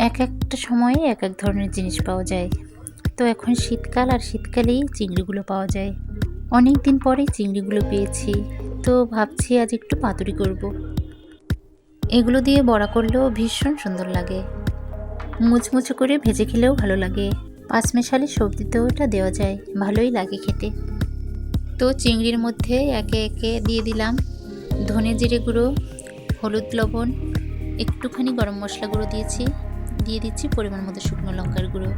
এক একটা সময়ে এক এক ধরনের জিনিস পাওয়া যায়। তো এখন শীতকাল আর শীতকালেই চিংড়িগুলো পাওয়া যায়। অনেক দিন পরেই চিংড়িগুলো পেয়েছি। তো ভাবছি আজ একটু পাতুরি করব। এগুলো দিয়ে বড়া করলেও ভীষণ সুন্দর লাগে। মুচমুচে করে ভেজে খেলেও ভালো লাগে। পাঁচমেশালি সবজিতেও এটা দেওয়া যায়। ভালোই লাগে খেতে। তো চিংড়ির মধ্যে একে একে দিয়ে দিলাম ধনে জিরে গুঁড়ো, হলুদ লবণ, একটুখানি গরম মশলা গুঁড়ো দিয়েছি। দিয়ে দিচ্ছি পরিমাণ মতো শুকনো লঙ্কার গুঁড়ো।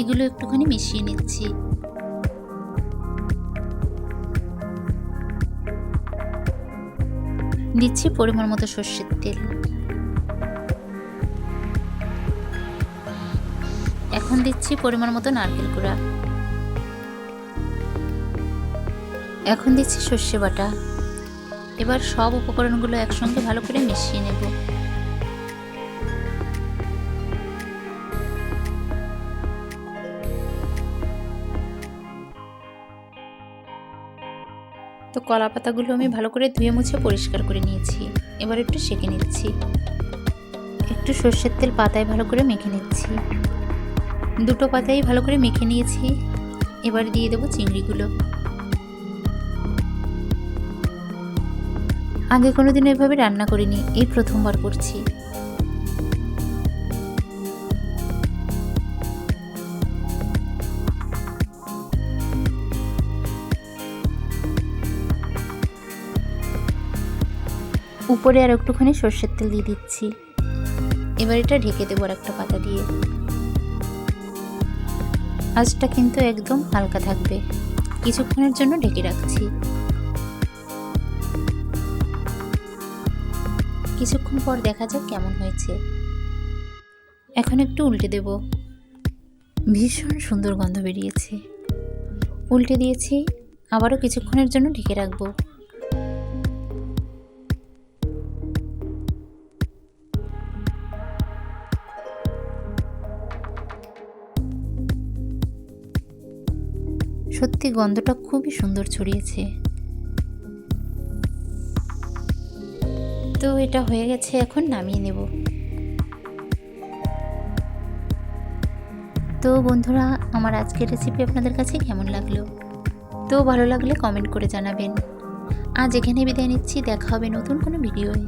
এগুলো একটুখানি মিশিয়ে নিচ্ছি। দিচ্ছি পরিমাণ মতো সর্ষের তেল। এখন দিচ্ছি পরিমাণ মতো নারকেল কুড়া এখন দিচ্ছি সর্ষে বাটা। এবার সব উপকরণগুলো একসঙ্গে ভালো করে মিশিয়ে নেব। তো কলা পাতাগুলো আমি ভালো করে ধুয়ে মুছে পরিষ্কার করে নিয়েছি। এবার একটু সেঁকে নিচ্ছি। একটু সর্ষের তেল পাতায় ভালো করে মেখে নিচ্ছি। দুটো পাতাই ভালো করে মেখে নিয়েছি। এবার দিয়ে দেবো চিংড়িগুলো। আগে কোনো দিন এভাবে রান্না করিনি, এই প্রথমবার করছি। উপরে আর একটুখানি সর্ষের তেল দিয়ে দিচ্ছি। এবার এটা ঢেকে দেবো একটা পাতা দিয়ে। আঁচটা কিন্তু একদম হালকা থাকবে। কিছুক্ষণের জন্য ঢেকে রাখছি। কিছুক্ষণ পর দেখা যাক কেমন হয়েছে। এখন একটু উল্টে দেব। ভীষণ সুন্দর গন্ধ বেরিয়েছে। উল্টে দিয়েছি, আবারও কিছুক্ষণের জন্য ঢেকে রাখব। সত্যি গন্ধটা খুবই সুন্দর ছড়িয়েছে। তো এটা হয়ে গেছে, এখন নামিয়ে নেব। তো বন্ধুরা, আমার আজকের রেসিপি আপনাদের কাছে কেমন লাগল? তো ভালো লাগলে কমেন্ট করে জানাবেন। আজ এখানে বিদায় নিচ্ছি, দেখা হবে নতুন কোনো ভিডিওয়ে